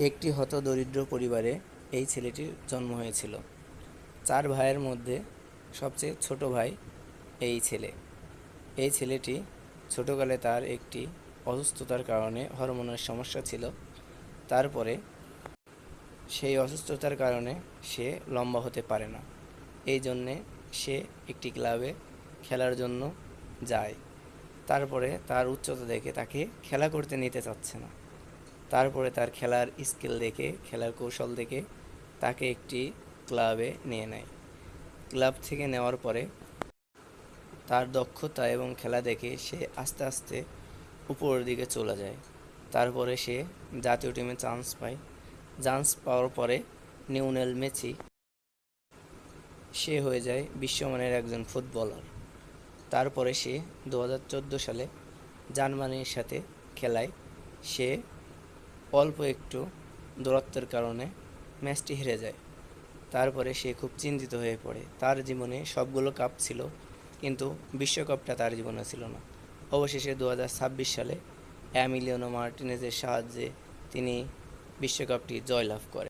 একটি হতদরিদ্র পরিবারে এই ছেলেটির জন্ম হয়েছিল। চার ভাইয়ের মধ্যে সবচেয়ে ছোট ভাই এই ছেলে। এই ছেলেটি ছোটোকালে তার একটি অসুস্থতার কারণে হরমোনের সমস্যা ছিল। তারপরে সেই অসুস্থতার কারণে সে লম্বা হতে পারে না। এই জন্যে সে একটি ক্লাবে খেলার জন্য যায়। তারপরে তার উচ্চতা দেখে তাকে খেলা করতে নিতে চাচ্ছে না। তারপরে তার খেলার স্কিল দেখে, খেলার কৌশল দেখে তাকে একটি ক্লাবে নিয়ে নেয়। ক্লাব থেকে নেওয়ার পরে তার দক্ষতা এবং খেলা দেখে সে আস্তে আস্তে উপরের দিকে চলে যায়। তারপরে সে জাতীয় টিমে চান্স পায়। চান্স পাওয়ার পরে নিউনেল মেসি সে হয়ে যায় বিশ্বমানের একজন ফুটবলার। তারপরে সে দু হাজার চোদ্দ সালে জার্মানির সাথে খেলায় সে অল্প একটু দূরত্বের কারণে ম্যাচটি হেরে যায়। তারপরে সে খুব চিন্তিত হয়ে পড়ে। তার জীবনে সবগুলো কাপ ছিল, কিন্তু বিশ্বকাপটা তার জীবনে ছিল না। অবশেষে দু হাজার ছাব্বিশ সালে অ্যামিলিয়নো মার্টিনেজের সাহায্যে তিনি বিশ্বকাপটি জয়লাভ করে